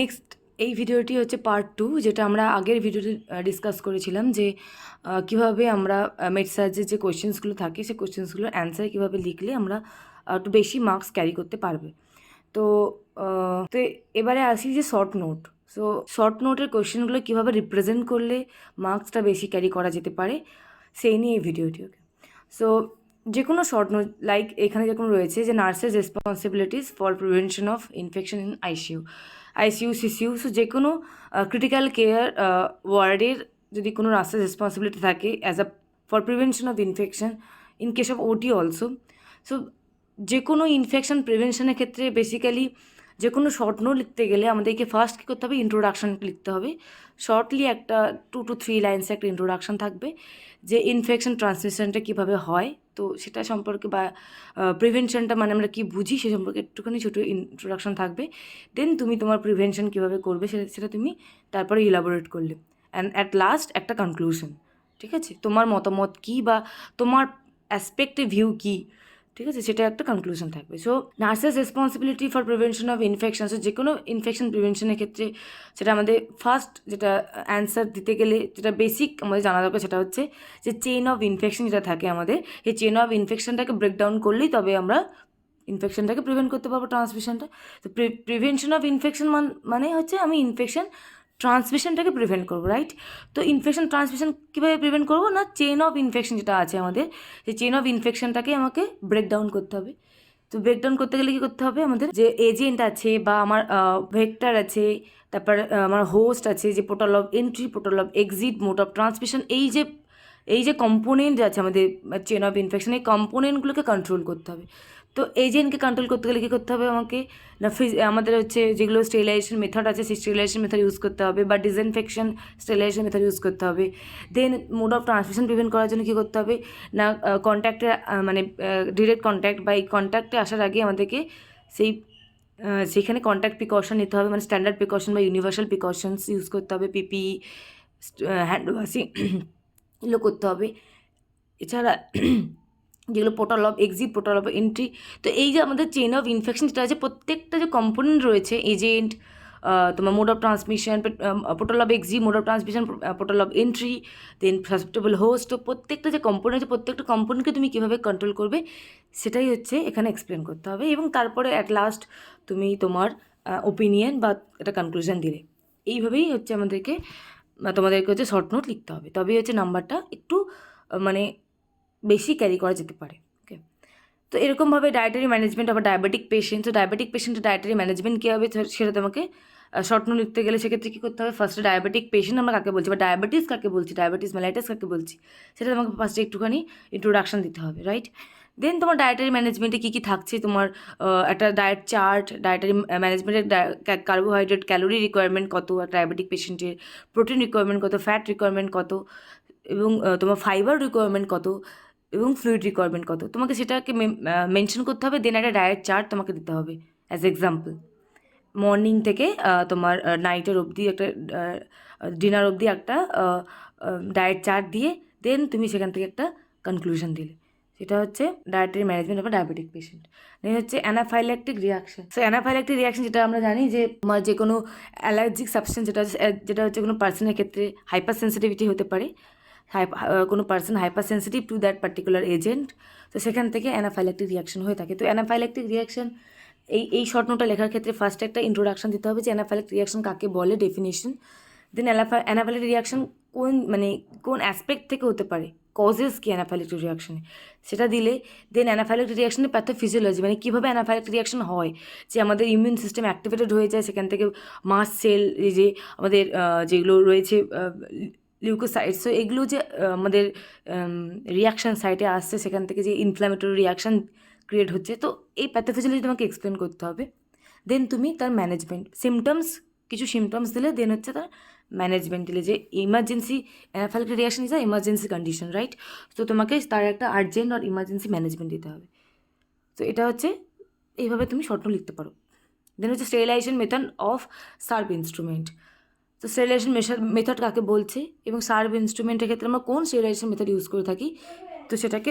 Next এই ভিডিওটি হচ্ছে পার্ট টু যেটা আমরা আগের ভিডিওতে ডিসকাস করেছিলাম যে কীভাবে আমরা মেট সার্চের যে কোয়েশ্চেন্সগুলো থাকে, সেই কোয়েশ্চেন্সগুলোর অ্যান্সার কীভাবে লিখলে আমরা একটু বেশি মার্কস ক্যারি করতে পারবে। তো তো এবারে আসি যে শর্ট নোট সো শর্ট নোটের কোয়েশ্চেনগুলো কীভাবে রিপ্রেজেন্ট করলে মার্কসটা বেশি ক্যারি করা যেতে পারে, সেই নিয়ে এই ভিডিওটি ওকে। সো যে কোনো শর্ট নোট লাইক এখানে যেরকম রয়েছে যে নার্সের responsibilities for prevention of infection in ICU ICU CCU so যে কোনো ক্রিটিক্যাল কেয়ার ওয়ার্ডের যদি কোনো নার্সের রেসপন্সিবিলিটি থাকে as a for prevention of infection in case of OT also so যে কোনো ইনফেকশন প্রিভেনশনের ক্ষেত্রে বেসিক্যালি যে কোনো শর্ট নোট লিখতে গেলে আমাদেরকে ফার্স্ট কী করতে হবে? ইন্ট্রোডাকশন লিখতে হবে। শর্টলি একটা টু টু থ্রি লাইন্সে একটা ইন্ট্রোডাকশন থাকবে যে ইনফেকশন ট্রান্সমিশনটা কীভাবে হয়। তো সেটা সম্পর্কে বা প্রিভেনশনটা মানে আমরা কী বুঝি সে সম্পর্কে একটুখানি ছোটো ইন্ট্রোডাকশন থাকবে। দেন তুমি তোমার প্রিভেনশন কীভাবে করবে সেটা সেটা তুমি তারপরে ইলাবোরেট করলে। অ্যান্ড অ্যাট লাস্ট একটা কনক্লুশন ঠিক আছে? তোমার মতামত কী বা তোমার অ্যাসপেক্টে ভিউ কী? ঠিক আছে? সেটা একটা কনক্লুশন থাকবে। So nurses responsibility for prevention of infection so যে কোনো ইনফেকশন প্রিভেনশনের ক্ষেত্রে সেটা আমাদের ফার্স্ট যেটা অ্যান্সার দিতে গেলে যেটা বেসিক আমাদের জানা দরকার সেটা হচ্ছে যে চেন অফ ইনফেকশন যেটা থাকে আমাদের, এই চেন অফ ইনফেকশনটাকে ব্রেকডাউন করলেই তবে আমরা ইনফেকশনটাকে প্রিভেন্ট করতে পারব ট্রান্সমিশনটা তো প্রিভেনশন অফ ইনফেকশন মানে হচ্ছে আমি ইনফেকশন ট্রান্সমিশনটাকে প্রিভেন্ট করব রাইট তো ইনফেকশন ট্রান্সমিশন কীভাবে প্রিভেন্ট করব? না চেন অফ ইনফেকশন যেটা আছে আমাদের, সেই চেন অফ ইনফেকশনটাকে আমাকে ব্রেকডাউন করতে হবে। তো ব্রেকডাউন করতে গেলে কী করতে হবে? আমাদের যে এজেন্ট আছে বা আমার ভেক্টর আছে, তারপর আমার হোস্ট আছে, যে portal of entry portal of exit mode of transmission এই যে এই যে কম্পোনেন্ট আছে আমাদের চেন অফ ইনফেকশন এই কম্পোনেন্টগুলোকে কন্ট্রোল করতে হবে। তো এজেন্টকে কন্ট্রোল করতে গেলে কী করতে হবে আমাকে? না ফিজ আমাদের হচ্ছে যেগুলো স্টেলাইজেশন মেথড আছে, সেই স্টেলাইজেশন মেথড ইউজ করতে হবে বা ডিসইনফেকশন স্টেলাইজেশন মেথড ইউজ করতে হবে। Then mode of transmission prevent করার জন্য কী করতে হবে? না কন্ট্যাক্টে মানে ডিরেক্ট কন্ট্যাক্ট বা এই কন্ট্যাক্টে আসার আগে আমাদেরকে সেই সেখানে কন্ট্যাক্ট প্রিকশন নিতে হবে মানে স্ট্যান্ডার্ড প্রিকশন বা ইউনিভার্সাল প্রিকশনস ইউজ করতে হবে পিপি হ্যান্ড ওয়াশিং এগুলো করতে হবে। এছাড়া যেগুলো portal of exit portal of entry তো এই যে আমাদের চেন অফ ইনফেকশন যেটা আছে, প্রত্যেকটা যে কম্পোনেন্ট রয়েছে এজেন্ট তোমার mode of transmission portal of exit mode of transmission portal of entry then susceptible host তো প্রত্যেকটা যে কম্পোনেন্ট আছে, প্রত্যেকটা কম্পোনেন্টকে তুমি কীভাবে কন্ট্রোল করবে, সেটাই হচ্ছে এখানে এক্সপ্লেন করতে হবে। এবং তারপরে অ্যাট লাস্ট তুমি তোমার ওপিনিয়ন বা একটা কনক্লুশন দিলে। এইভাবেই হচ্ছে আমাদেরকে, তোমাদেরকে হচ্ছে শর্ট নোট লিখতে হবে। তবেই হচ্ছে নাম্বারটা একটু মানে বেশি ক্যারি করা যেতে পারে ওকে তো এরকমভাবে ডায়েটারি ম্যানেজমেন্ট আবার ডায়াবেটিক পেশেন্ট তো ডায়াবেটিক পেশেন্টের ডায়েটারি ম্যানেজমেন্ট কী হবে? সেটা তোমাকে স্বপ্ন লিখতে গেলে সেক্ষেত্রে কী করতে হবে? ফার্স্টে ডায়াবেটিক পেশেন্ট আমরা কাকে বলছি? বা ডায়াবেটিস কাকে বলছি? ডায়াবেটিস মেলাইটাস কাকে বলছি? সেটা তোমাকে ফার্স্টে একটুখানি ইন্ট্রোডাকশন দিতে হবে রাইট দেন তোমার ডায়েটারি ম্যানেজমেন্টে কী কী থাকছে? তোমার একটা ডায়েট চার্ট ডায়েটারি ম্যানেজমেন্টের কার্বোহাইড্রেট ক্যালোরি রিকোয়ারমেন্ট কত? ডায়াবেটিক পেশেন্টের প্রোটিন রিকোয়ারমেন্ট কত? ফ্যাট রিকোয়ারমেন্ট কত? এবং তোমার ফাইবার রিকোয়ারমেন্ট কত? এবং ফ্লুইড রিকোয়ারমেন্ট কত? তোমাকে সেটাকে মেনশন করতে হবে দেন একটা ডায়েট চার্ট তোমাকে দিতে হবে অ্যাজ এক্সাম্পল মর্নিং থেকে তোমার নাইটের অবধি একটা ডিনার অবধি একটা ডায়েট চার্ট দিয়ে দেন তুমি সেখান থেকে একটা কনক্লুশন দিলে। সেটা হচ্ছে dietary management of diabetic patient then হচ্ছে anaphylactic reaction so anaphylactic reaction যেটা আমরা জানি যে, তোমার যে কোনো অ্যালার্জিক সাবস্টেন্স যেটা যেটা হচ্ছে কোনো পার্সনের ক্ষেত্রে হাইপার সেন্সিটিভিটি হতে পারে কোনো person hyper sensitive to that particular agent তো সেখান থেকে অ্যানাফাইল্যাকটিক রিয়াকশন হয়ে থাকে। তো অ্যানাফাইল্যাকটিক রিয়াকশন এই এই শর্ট নোটটা লেখার ক্ষেত্রে ফার্স্ট একটা ইন্ট্রোডাকশন দিতে হবে যে অ্যানাফাইল্যাকটিক রিয়াকশন কাকে বলে ডেফিনেশন দেন অ্যানাফাইল্যাকটিক রিয়াকশন কোন মানে কোন অ্যাসপেক্ট থেকে হতে পারে? কজেস কি অ্যানাফাইল্যাকটিক রিয়াকশনে সেটা দিলে দেন অ্যানাফাইল্যাকটিক রিয়াকশনের প্যাথোফিজিওলজি মানে কীভাবে অ্যানাফাইল্যাকটিক রিয়াকশন হয়? যে আমাদের ইমিউন সিস্টেম অ্যাক্টিভেটেড হয়ে যায়, সেখান থেকে মাস সেল যে আমাদের যেগুলো রয়েছে লিউকোসাইটস সো এগুলো যে আমাদের রিয়াকশান সাইটে আসছে, সেখান থেকে যে ইনফ্ল্যামেটরি রিয়াকশান ক্রিয়েট হচ্ছে, তো এই প্যাথোফিজিওলজি তোমাকে এক্সপ্লেন করতে হবে দেন তুমি তার ম্যানেজমেন্ট সিমটমস কিছু সিমটমস দিলে দেন হচ্ছে তার ম্যানেজমেন্ট দিলে, যে emergency anaphylactic reaction is a emergency condition right তো তোমাকে তার একটা আর্জেন্ট আর ইমার্জেন্সি ম্যানেজমেন্ট দিতে হবে। তো এটা হচ্ছে, এইভাবে তুমি শর্ট লিখতে পারো। দেন হচ্ছে sterilization method of serve instrument তো স্টেরিলাইজেশন মেথড কাকে বলছে এবং সার্ভ ইনস্ট্রুমেন্টের ক্ষেত্রে আমরা কোন স্টেরিলাইজেশন মেথড ইউজ করে থাকি? তো সেটাকে